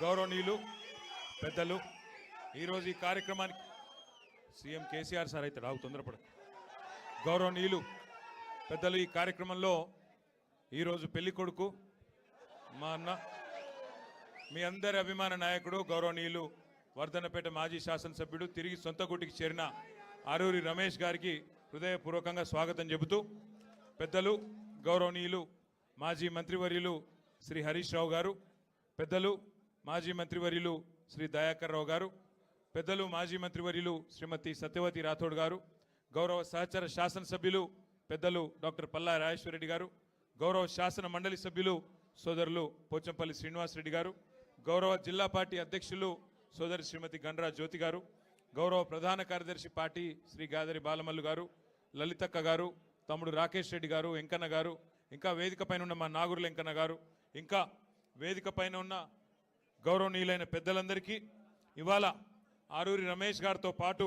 గౌరవనీయులు పెద్దలు ఈరోజు ఈ కార్యక్రమానికి సీఎం కేసీఆర్ సార్ అయితే రావు తొందరపడ గౌరవనీయులు పెద్దలు ఈ కార్యక్రమంలో ఈరోజు పెళ్ళి కొడుకు మా అన్న మీ అందరి అభిమాన నాయకుడు గౌరవనీయులు వర్ధనపేట మాజీ శాసనసభ్యుడు తిరిగి సొంత గుటికి చేరిన ఆరూరి రమేష్ గారికి హృదయపూర్వకంగా స్వాగతం చెబుతూ పెద్దలు గౌరవనీయులు మాజీ మంత్రివర్యులు శ్రీ హరీష్ రావు గారు పెద్దలు మాజీ మంత్రివర్యులు శ్రీ దయాకర్ రావు గారు పెద్దలు మాజీ మంత్రివర్యులు శ్రీమతి సత్యవతి రాథోడ్ గారు గౌరవ సహచర శాసనసభ్యులు పెద్దలు డాక్టర్ పల్లా రాజేశ్వరరెడ్డి గారు గౌరవ శాసన మండలి సభ్యులు సోదరులు పోచంపల్లి శ్రీనివాసరెడ్డి గారు గౌరవ జిల్లా పార్టీ అధ్యక్షులు సోదరి శ్రీమతి గండ్రా జ్యోతి గారు గౌరవ ప్రధాన కార్యదర్శి పార్టీ శ్రీ గాదరి బాలమల్లు గారు లలితక్క గారు తమ్ముడు రాకేష్ రెడ్డి గారు వెంకన్న గారు ఇంకా వేదిక పైన ఉన్న మా నాగురుల వెంకన్న గారు ఇంకా వేదిక పైన ఉన్న గౌరవనీయులైన పెద్దలందరికీ ఇవాళ ఆరూరి రమేష్ గారితో పాటు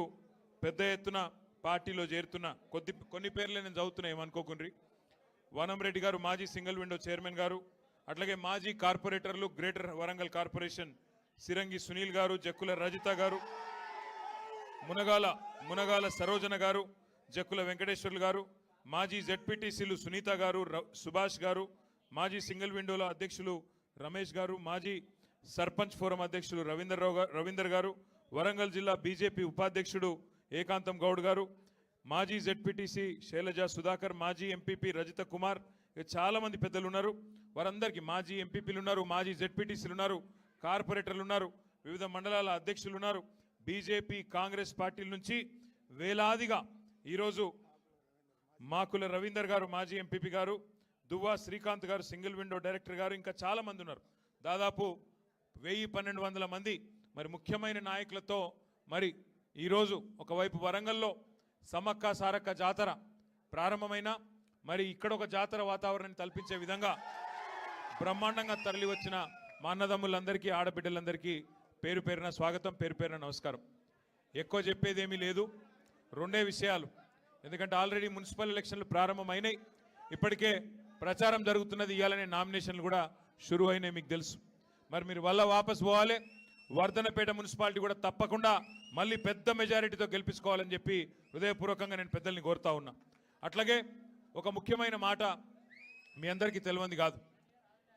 పెద్ద ఎత్తున పార్టీలో చేరుతున్న కొద్ది కొన్ని పేర్లే నేను చదువుతున్నా ఏమనుకోకుండ్రి. వనంరెడ్డి గారు మాజీ సింగిల్ విండో చైర్మన్ గారు అట్లాగే మాజీ కార్పొరేటర్లు గ్రేటర్ వరంగల్ కార్పొరేషన్ సిరంగి సునీల్ గారు జక్కుల రజిత గారు మునగాల మునగాల సరోజన గారు జక్కుల వెంకటేశ్వర్లు గారు మాజీ జెడ్పీటీసీలు సునీత గారు సుభాష్ గారు మాజీ సింగిల్ విండోల అధ్యక్షులు రమేష్ గారు మాజీ సర్పంచ్ ఫోరం అధ్యక్షులు రవీందర్రావు గారు రవీందర్ గారు వరంగల్ జిల్లా బీజేపీ ఉపాధ్యక్షుడు ఏకాంతం గౌడ్ గారు మాజీ జెడ్పీటీసీ శైలజ సుధాకర్ మాజీ ఎంపీపీ రజిత కుమార్ చాలామంది చాలా మంది పెద్దలు ఉన్నారు. వారందరికీ మాజీ ఎంపీపీలు ఉన్నారు మాజీ జెడ్పీటీసీలు ఉన్నారు కార్పొరేటర్లు ఉన్నారు వివిధ మండలాల అధ్యక్షులు ఉన్నారు. బీజేపీ కాంగ్రెస్ పార్టీల నుంచి వేలాదిగా ఈరోజు మాకుల రవీందర్ గారు మాజీ ఎంపీపీ గారు దువ్వా శ్రీకాంత్ గారు సింగిల్ విండో డైరెక్టర్ గారు ఇంకా చాలామంది ఉన్నారు. దాదాపు వెయ్యి పన్నెండు వందల మంది మరి ముఖ్యమైన నాయకులతో మరి ఈరోజు ఒకవైపు వరంగల్లో సమ్మక్క సారక్క జాతర ప్రారంభమైన మరి ఇక్కడ ఒక జాతర వాతావరణాన్ని తల్పించే విధంగా బ్రహ్మాండంగా తరలి వచ్చిన మా అన్నదమ్ములందరికీ ఆడబిడ్డలందరికీ పేరు పేరున స్వాగతం పేరు పేరున నమస్కారం. ఎక్కువ చెప్పేదేమీ లేదు. రెండే విషయాలు. ఎందుకంటే ఆల్రెడీ మున్సిపల్ ఎలక్షన్లు ప్రారంభమైనాయి. ఇప్పటికే ప్రచారం జరుగుతున్నది ఇవ్వాలనే నామినేషన్లు కూడా షురు అయినాయి మీకు తెలుసు. మరి మీరు వల్ల వాపస్ పోవాలి. వర్ధనపేట మున్సిపాలిటీ కూడా తప్పకుండా మళ్ళీ పెద్ద మెజారిటీతో గెలిపించుకోవాలని చెప్పి హృదయపూర్వకంగా నేను పెద్దల్ని కోరుతా ఉన్నా. అట్లాగే ఒక ముఖ్యమైన మాట మీ అందరికీ తెలియంది కాదు.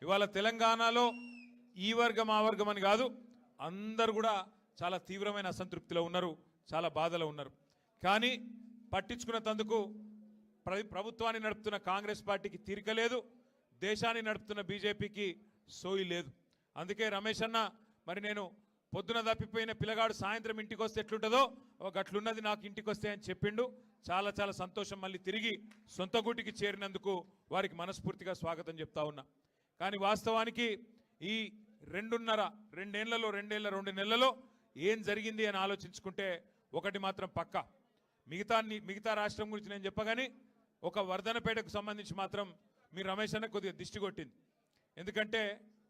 ఇవాళ తెలంగాణలో ఈ వర్గం ఆ వర్గం అని కాదు అందరు కూడా చాలా తీవ్రమైన అసంతృప్తిలో ఉన్నారు చాలా బాధలో ఉన్నారు. కానీ పట్టించుకున్న తందుకు ప్ర- ప్రభుత్వాన్ని నడుపుతున్న కాంగ్రెస్ పార్టీకి తీరిక లేదు దేశాన్ని నడుపుతున్న బీజేపీకి సోయి లేదు. అందుకే రమేష్ అన్న మరి నేను పొద్దున తప్పిపోయిన పిల్లగాడు సాయంత్రం ఇంటికి వస్తే ఎట్లుంటుందో ఒక అట్లున్నది నాకు ఇంటికి వస్తే అని చెప్పిండు. చాలా చాలా సంతోషం మళ్ళీ తిరిగి సొంత గూటికి చేరినందుకు వారికి మనస్ఫూర్తిగా స్వాగతం చెప్తా ఉన్నా. కానీ వాస్తవానికి ఈ రెండున్నర రెండేళ్ళలో రెండేళ్ళ రెండు నెలలలో ఏం జరిగింది అని ఆలోచించుకుంటే ఒకటి మాత్రం పక్క. మిగతా మిగతా రాష్ట్రం గురించి నేను చెప్పగానే ఒక వర్ధనపేటకు సంబంధించి మాత్రం మీ రమేష్ అన్న కొద్దిగా దిష్టి కొట్టింది. ఎందుకంటే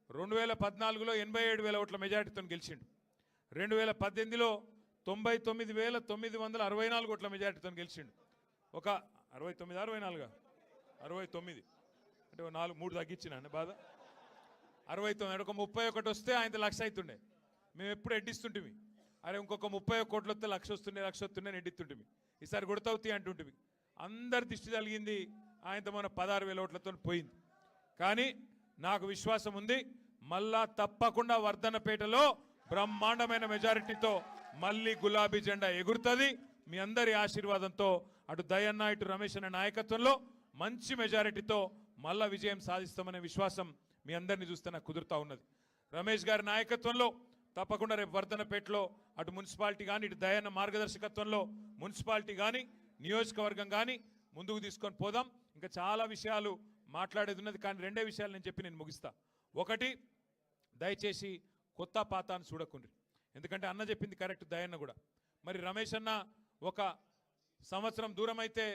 రెండు వేల పద్నాలుగులో ఎనభై ఏడు వేల ఓట్ల మెజార్టీతో గెలిచిండు. రెండు వేల పద్దెనిమిదిలో తొంభై తొమ్మిది వేల తొమ్మిది వందల అరవై నాలుగు ఓట్ల మెజార్టీతో గెలిచిండు. ఒక అరవై తొమ్మిది అరవై నాలుగా? అరవై తొమ్మిది. అంటే ఓ నాలుగు మూడు తగ్గించిన బాధ? అరవై తొమ్మిది ఒక ముప్పై ఒకటి వస్తే ఆయన లక్ష అవుతుండే మేము ఎప్పుడు ఎడ్డిస్తుంటిమి? అరే ఇంకొక ముప్పై ఒక కోట్లు వస్తే లక్ష వస్తుండే లక్ష వస్తుండే అని ఎడ్డిస్తుంటిమి. ఈసారి గుడతవుతాయి అంటుంటిమి. అందరి దిష్టి తగిలింది ఆయనతో మన పదహారు వేల ఓట్లతో పోయింది. కానీ నాకు విశ్వాసం ఉంది మళ్ళా తప్పకుండా వర్ధనపేటలో బ్రహ్మాండమైన మెజారిటీతో మళ్ళీ గులాబీ జెండా ఎగురుతుంది. మీ అందరి ఆశీర్వాదంతో అటు దయన్న ఇటు రమేష్ అనే నాయకత్వంలో మంచి మెజారిటీతో మళ్ళా విజయం సాధిస్తామనే విశ్వాసం మీ అందరిని చూస్తే నాకు కుదురుతా ఉన్నది. రమేష్ గారి నాయకత్వంలో తప్పకుండా రేపు వర్ధనపేటలో అటు మున్సిపాలిటీ కానీ ఇటు దయన్న మార్గదర్శకత్వంలో మున్సిపాలిటీ కానీ నియోజకవర్గం కానీ ముందుకు తీసుకొని పోదాం. ఇంకా చాలా విషయాలు మాట్లాడేది ఉన్నది కానీ రెండే విషయాలు నేను చెప్పి నేను ముగిస్తా. ఒకటి దయచేసి కొత్త పాత అని చూడకుండ్రి. ఎందుకంటే అన్న చెప్పింది కరెక్ట్ దయన్న కూడా. మరి రమేష్ అన్న ఒక సంవత్సరం దూరం అయితే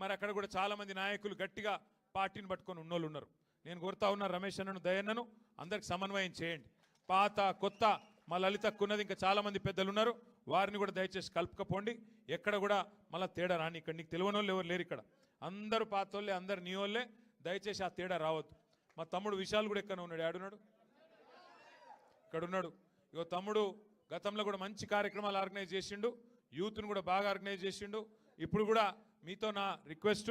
మరి అక్కడ కూడా చాలామంది నాయకులు గట్టిగా పార్టీని పట్టుకొని ఉన్నోళ్ళు ఉన్నారు. నేను కోరుతా ఉన్నా రమేష్ అన్నను దయన్నను అందరికి సమన్వయం చేయండి. పాత కొత్త మా లలితకు ఉన్నది ఇంకా చాలామంది పెద్దలు ఉన్నారు. వారిని కూడా దయచేసి కలుపుకపోండి. ఎక్కడ కూడా మళ్ళీ తేడా రాని ఇక్కడ నీకు తెలియని వాళ్ళు ఎవరు లేరు ఇక్కడ. అందరూ పాత వాళ్ళే అందరు నీ వాళ్ళే దయచేసి ఆ తేడా రావద్దు. మా తమ్ముడు విశాల్ కూడా ఎక్కడ ఉన్నాడు. ఆడున్నాడు ఇక్కడ ఉన్నాడు ఇగో తమ్ముడు గతంలో కూడా మంచి కార్యక్రమాలు ఆర్గనైజ్ చేసిండు. యూత్ను కూడా బాగా ఆర్గనైజ్ చేసిండు. ఇప్పుడు కూడా మీతో నా రిక్వెస్ట్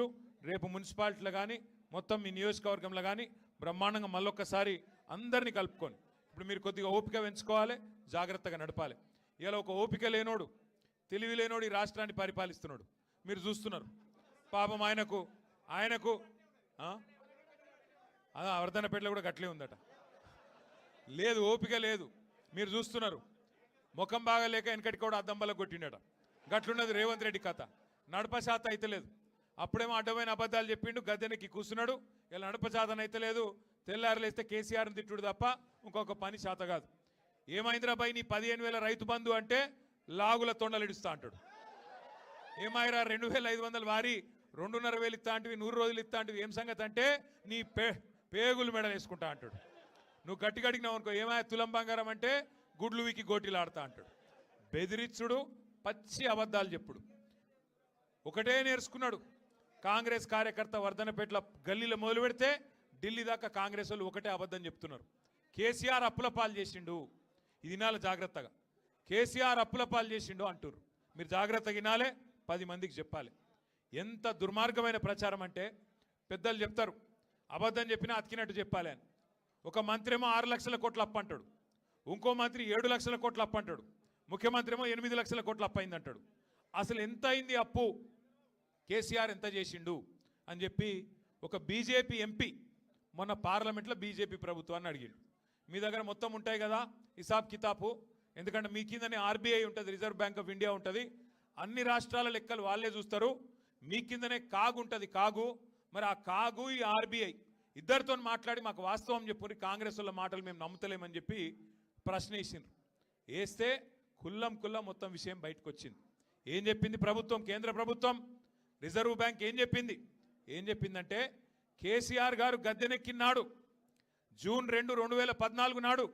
రేపు మున్సిపాలిటీలో కానీ మొత్తం మీ నియోజకవర్గంలో కానీ బ్రహ్మాండంగా మళ్ళొక్కసారి అందరినీ కలుపుకొని ఇప్పుడు మీరు కొద్దిగా ఓపిక పెంచుకోవాలి జాగ్రత్తగా నడపాలి. ఇలా ఒక ఓపిక లేనోడు తెలివి లేనోడు ఈ రాష్ట్రాన్ని పరిపాలిస్తున్నాడు. మీరు చూస్తున్నారు. పాపం ఆయనకు ఆయనకు ఆ? ఆ, కూడా గట్లే ఉందట. లేదు ఓపిక లేదు. మీరు చూస్తున్నారు. ముఖం బాగా లేక వెనకటి కూడా అద్దం కొట్టిండట. గట్లున్నది రేవంత్ రెడ్డి కథ. నడప శాతం అయితే లేదు. అప్పుడేమో అడ్డమైన అబద్ధాలు చెప్పిండు గద్దెనకి కూర్చున్నాడు. ఇలా నడప శాతం అయితే తెల్లారులేస్తే కేసీఆర్ని తిట్టుడు తప్ప ఇంకొక పని శాత కాదు. ఏమైందిరా బాయ్ నీ పదిహేను వేల రైతు బంధు అంటే లాగుల తొండలు ఇడుస్తా అంటాడు. ఏమైరా రెండు వేల ఐదు వందలు వారి రెండున్నర వేలు ఇస్తా అంటివి నూరు రోజులు ఇస్తా అంటివి. ఏం సంగతి అంటే నీ పే పేగులు మెడ వేసుకుంటా అంటాడు. నువ్వు గట్టి గడిగినావు అనుకో ఏమైనా తులం బంగారం అంటే గుడ్లు వీకి గోటీలు ఆడతా అంటాడు. బెదిరిచ్చుడు పచ్చి అబద్ధాలు చెప్పుడు. ఒకటే నేర్చుకున్నాడు. కాంగ్రెస్ కార్యకర్త వర్ధనపేటల గల్లీలో మొదలు పెడితే ఢిల్లీ దాకా కాంగ్రెస్ వాళ్ళు ఒకటే అబద్ధం చెప్తున్నారు. కేసీఆర్ అప్పుల పాలు చేసిండు. ఇది వినాలి జాగ్రత్తగా. కేసీఆర్ అప్పుల పాలు చేసిండు అంటారు మీరు జాగ్రత్తగా వినాలే పది మందికి చెప్పాలి. ఎంత దుర్మార్గమైన ప్రచారం అంటే పెద్దలు చెప్తారు అబద్ధం చెప్పినా అతికినట్టు చెప్పాలి అని. ఒక మంత్రేమో ఆరు లక్షల కోట్ల అప్పు అంటాడు ఇంకో మంత్రి ఏడు లక్షల కోట్ల అప్పు అంటాడు ముఖ్యమంత్రి ఏమో ఎనిమిది లక్షల కోట్ల అప్పు అయింది అంటాడు. అసలు ఎంత అయింది అప్పు? కేసీఆర్ ఎంత చేసిండు అని చెప్పి ఒక బీజేపీ ఎంపీ మొన్న పార్లమెంట్లో బీజేపీ ప్రభుత్వాన్ని అడిగిండు. మీ దగ్గర మొత్తం ఉంటాయి కదా హిసాబ్ కితాబు ఎందుకంటే మీ కిందనే ఆర్బీఐ ఉంటుంది రిజర్వ్ బ్యాంక్ ఆఫ్ ఇండియా ఉంటుంది అన్ని రాష్ట్రాల లెక్కలు వాళ్ళే చూస్తారు. మీ కిందనే కాగు ఉంటుంది కాగు. మరి ఆ కాగు ఈ ఆర్బీఐ. ఇద్దరితో మాట్లాడి మాకు వాస్తవం చెప్పుకుని కాంగ్రెస్ వాళ్ళ మాటలు మేము నమ్ముతలేమని చెప్పి ప్రశ్న వేసిండ్రు. వేస్తే కుల్లం కుల్లం మొత్తం విషయం బయటకు వచ్చింది ఏం చెప్పింది ప్రభుత్వం? కేంద్ర ప్రభుత్వం? రిజర్వ్ బ్యాంక్ ఏం చెప్పింది? ఏం చెప్పిందంటే కేసీఆర్ గారు గద్దెనెక్కినాడు. జూన్ రెండు రెండు వేల పద్నాలుగు నాడు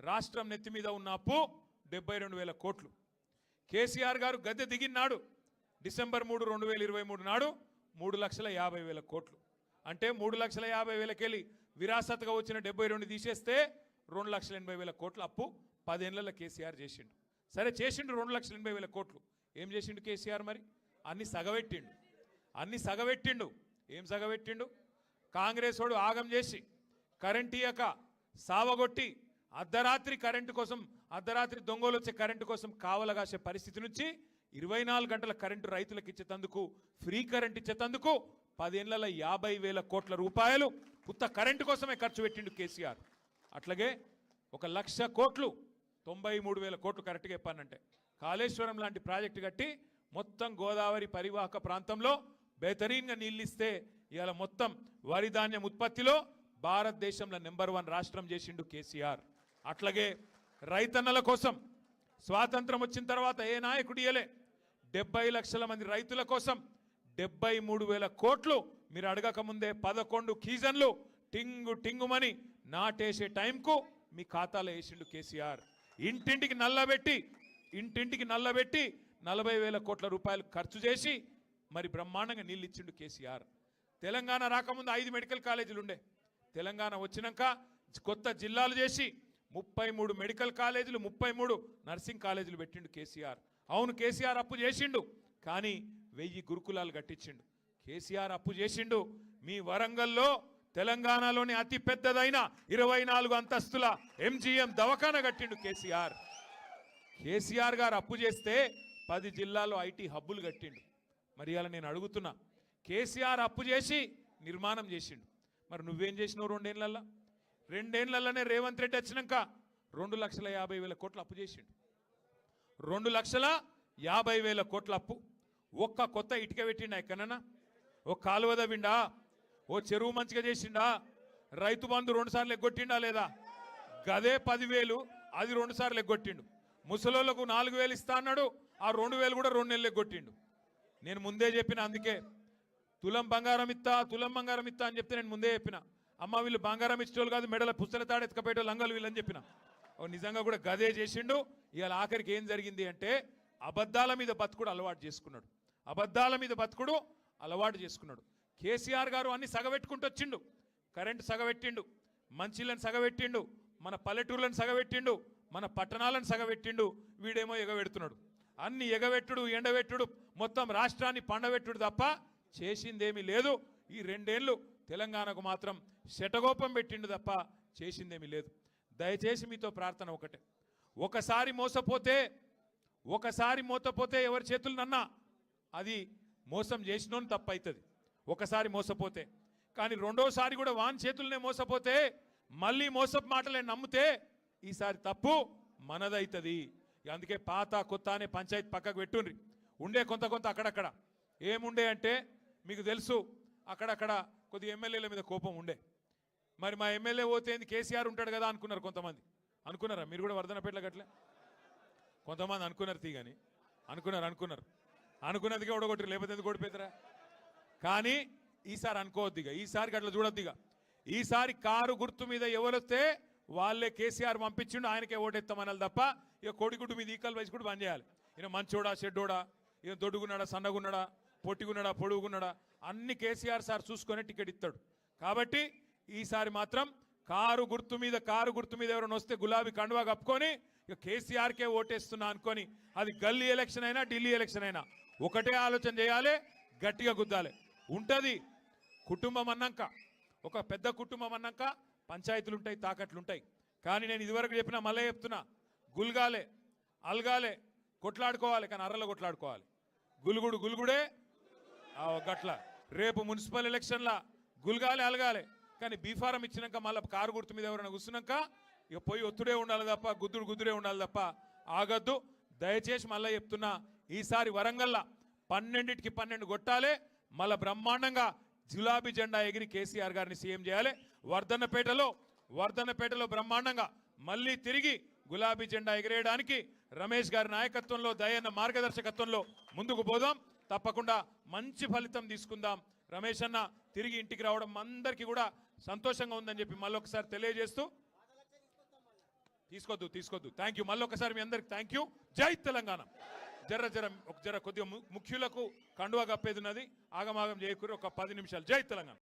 రాష్ట్రం నెత్తి మీద ఉన్న అప్పు డెబ్బై రెండు వేల కోట్లు. కేసీఆర్ గారు గద్దె దిగినాడు. డిసెంబర్ మూడు రెండు వేల ఇరవై మూడు నాడు మూడు లక్షల యాభై వేల కోట్లు. అంటే మూడు లక్షల యాభై వేలకెళ్ళి విరాసత్గా వచ్చిన డెబ్బై రెండు తీసేస్తే రెండు లక్షల ఎనభై వేల కోట్లు అప్పు పదేళ్ళలో కేసీఆర్ చేసిండు. సరే చేసిండు రెండు లక్షల ఎనభై వేల కోట్లు. ఏం చేసిండు కేసీఆర్ మరి? అన్ని సగబెట్టిండు. అన్ని సగబెట్టిండు. ఏం సగబెట్టిండు? కాంగ్రెస్ వాడు ఆగం చేసి కరెంట్ ఇయ్యక సావగొట్టి అర్ధరాత్రి కరెంటు కోసం అర్ధరాత్రి దొంగలు వచ్చే కరెంటు కోసం కావలగాసే పరిస్థితి నుంచి ఇరవై నాలుగు గంటల కరెంటు రైతులకు ఇచ్చేతందుకు ఫ్రీ కరెంట్ ఇచ్చేతందుకు పదేళ్ళ యాభై వేల కోట్ల రూపాయలు ఉత్త కరెంటు కోసమే ఖర్చు పెట్టిండు కేసీఆర్. అట్లాగే ఒక లక్ష కోట్లు తొంభై మూడు వేల కోట్లు కరెక్ట్గా చెప్పానంటే. కాళేశ్వరం లాంటి ప్రాజెక్టు కట్టి మొత్తం గోదావరి పరివాహక ప్రాంతంలో బెహతరీన్గా నీళ్ళిస్తే ఇవాళ మొత్తం వరి ధాన్యం ఉత్పత్తిలో భారతదేశంలో నెంబర్ వన్ రాష్ట్రం చేసిండు కేసీఆర్. అట్లాగే రైతన్నల కోసం స్వాతంత్రం వచ్చిన తర్వాత ఏ నాయకుడు ఇయలే డెబ్బై లక్షల మంది రైతుల కోసం డెబ్బై మూడు వేల కోట్లు మీరు అడగక ముందే పదకొండు కీజన్లు టింగు టింగుమని నాటేసే టైంకు మీ ఖాతాలో వేసిండు కేసీఆర్. ఇంటింటికి నల్లబెట్టి ఇంటింటికి నల్లబెట్టి నలభై వేల కోట్ల రూపాయలు ఖర్చు చేసి మరి బ్రహ్మాండంగా నీళ్ళు ఇచ్చిండు కేసీఆర్. తెలంగాణ రాకముందు ఐదు మెడికల్ కాలేజీలు ఉండే. తెలంగాణ వచ్చినాక కొత్త జిల్లాలు చేసి ముప్పై మూడు మెడికల్ కాలేజీలు ముప్పై మూడు నర్సింగ్ కాలేజీలు పెట్టిండు కేసీఆర్. అవును కేసీఆర్ అప్పు చేసిండు. కానీ వెయ్యి గురుకులాలు కట్టించిండు. కేసీఆర్ అప్పు చేసిండు. మీ వరంగల్లో తెలంగాణలోని అతి పెద్దదైన ఇరవై నాలుగు అంతస్తుల ఎంజీఎం దవాఖాన కట్టిండు కేసీఆర్. కేసీఆర్ గారు అప్పు చేస్తే పది జిల్లాలో ఐటీ హబ్బులు కట్టిండు. మరి అలా నేను అడుగుతున్నా కేసీఆర్ అప్పు చేసి నిర్మాణం చేసిండు. మరి నువ్వేం చేసినావు రెండేళ్ళలో రెండేళ్ళలోనే రేవంత్ రెడ్డి వచ్చినాక రెండు లక్షల యాభై వేల కోట్లు అప్పు చేసిండు. రెండు లక్షల యాభై వేల కోట్ల అప్పు. ఒక్క కొత్త ఇటుక పెట్టిండా ఎక్కడన్నా? ఓ కాలువ దవ్విండా ఓ చెరువు మంచిగా చేసిండా? రైతు బంధు రెండు సార్లు ఎగ్గొట్టిండా లేదా? గదే పదివేలు అది రెండు సార్లు ఎగ్గొట్టిండు. ముసలోళ్ళకు నాలుగు వేలు ఇస్తా అన్నాడు ఆ రెండు వేలు కూడా రెండు నెలలు ఎగ్గొట్టిండు. నేను ముందే చెప్పిన అందుకే. తులం బంగారం ఇత్తా తులం బంగారం ఇత్తా అని చెప్తే నేను ముందే చెప్పిన. అమ్మ వీళ్ళు బంగారం ఇచ్చేవాళ్ళు కాదు మెడల పుస్తల తాడు లంగలు వీళ్ళని చెప్పిన. నిజంగా కూడా గదే చేసిండు. ఇవాళ ఆఖరికి ఏం జరిగింది అంటే అబద్ధాల మీద బతుకుడు అలవాటు చేసుకున్నాడు. అబద్ధాల మీద బతుకుడు అలవాటు చేసుకున్నాడు. కేసీఆర్ గారు అన్ని సగబెట్టుకుంటూ వచ్చిండు. కరెంటు సగబెట్టిండు. మంచిళ్ళని సగబెట్టిండు. మన పల్లెటూర్లను సగబెట్టిండు. మన పట్టణాలను సగబెట్టిండు. వీడేమో ఎగబెడుతున్నాడు. అన్ని ఎగబెట్టుడు ఎండబెట్టుడు మొత్తం రాష్ట్రాన్ని పండబెట్టుడు తప్ప చేసిందేమీ లేదు. ఈ రెండేళ్ళు తెలంగాణకు మాత్రం శటగోపం పెట్టిండు తప్ప చేసిందేమీ లేదు. దయచేసి మీతో ప్రార్థన ఒకటే. ఒకసారి మోసపోతే ఒకసారి మోసపోతే ఎవరి చేతులు నన్నా అది మోసం చేసినోని తప్పు అవుతుంది ఒకసారి మోసపోతే. కానీ రెండోసారి కూడా వాన్ చేతులనే మోసపోతే మళ్ళీ మోసపు మాటలే నమ్మితే ఈసారి తప్పు మనదవుతుంది అందుకే పాత కొత్త అనే పంచాయతీ పక్కకు పెట్టుండ్రి. ఉండే కొంత కొంత అక్కడక్కడ. ఏముండే అంటే మీకు తెలుసు అక్కడక్కడ కొద్ది ఎమ్మెల్యేల మీద కోపం ఉండే. మరి మా ఎమ్మెల్యే పోతే ఏంది? కేసీఆర్ ఉంటాడు కదా అనుకున్నారు కొంతమంది. అనుకున్నారా? మీరు కూడా వర్ధనపేటలో గట్లే? కొంతమంది అనుకున్నారు తీగని అనుకున్నారు అనుకున్నారు. అనుకున్నదిగా ఓడగొట్టరు లేకపోతే ఎందుకు ఓడిపోతారా? కానీ ఈసారి అనుకోవద్దు ఇక. ఈసారికి అట్లా చూడొద్దు ఇక. ఈసారి కారు గుర్తు మీద ఎవరొస్తే వాళ్ళే కేసీఆర్ పంపించిండు ఆయనకే ఓటెత్తామనాలి తప్ప ఇక కొడుకుడు మీద ఈకల్ వేసి కూడా బంద్ చేయాలి. ఈయన మంచోడా షెడ్డోడా? ఈయన దొడ్డుగున్నాడా సన్నగున్నాడా? పొట్టిగున్నాడా పొడుగున్నాడా? అన్ని కేసీఆర్ సార్ చూసుకొని టికెట్ ఇస్తాడు. కాబట్టి ఈసారి మాత్రం కారు గుర్తు మీద కారు గుర్తు మీద ఎవరైనా వస్తే గులాబీ కండువా కప్పుకొని ఇక కేసీఆర్కే ఓటేస్తున్నా అనుకొని అది గల్లీ ఎలక్షన్ అయినా ఢిల్లీ ఎలక్షన్ అయినా ఒకటే ఆలోచన చేయాలి గట్టిగా గుద్దాలి. ఉంటుంది. కుటుంబం అన్నాక ఒక పెద్ద కుటుంబం అన్నాక పంచాయతీలు ఉంటాయి తాకట్లు ఉంటాయి కానీ నేను ఇదివరకు చెప్పిన మళ్ళీ చెప్తున్నా గుల్గాలే అల్గాలే కొట్లాడుకోవాలి కానీ అర్రలు కొట్లాడుకోవాలి. గులుగుడు గులుగుడే గట్ల. రేపు మున్సిపల్ ఎలక్షన్ల గుల్గాలే అలగాలే. కానీ బీఫారం ఇచ్చినాక మళ్ళీ కారు గుర్తు మీద ఎవరైనా కూర్చున్నాక ఇక పోయి ఒత్తుడే ఉండాలి తప్ప గుద్దుడు గుద్దుడే ఉండాలి తప్ప ఆగద్దు. దయచేసి మళ్ళీ చెప్తున్నా ఈసారి వరంగల్లా పన్నెండింటికి పన్నెండు కొట్టాలి. మళ్ళీ బ్రహ్మాండంగా గులాబీ జెండా ఎగిరి కేసీఆర్ గారిని సీఎం చేయాలి. వర్ధన్నపేటలో వర్ధన్నపేటలో బ్రహ్మాండంగా మళ్ళీ తిరిగి గులాబీ జెండా ఎగిరేయడానికి రమేష్ గారి నాయకత్వంలో దయన్న మార్గదర్శకత్వంలో ముందుకు పోదాం. తప్పకుండా మంచి ఫలితం తీసుకుందాం. రమేష్ అన్న తిరిగి ఇంటికి రావడం అందరికీ కూడా సంతోషంగా ఉందని చెప్పి మళ్ళీ ఒకసారి తెలియజేస్తూ తీసుకోద్దు తీసుకోద్దు. థ్యాంక్ యూ మళ్ళీ ఒకసారి మీ అందరికి థ్యాంక్ యూ జై తెలంగాణ. జర జర ఒక జర కొద్దిగా ముఖ్యులకు కండువా కప్పేది ఉన్నది. ఆగమాగం చేయకూరి ఒక పది నిమిషాలు. జై తెలంగాణ.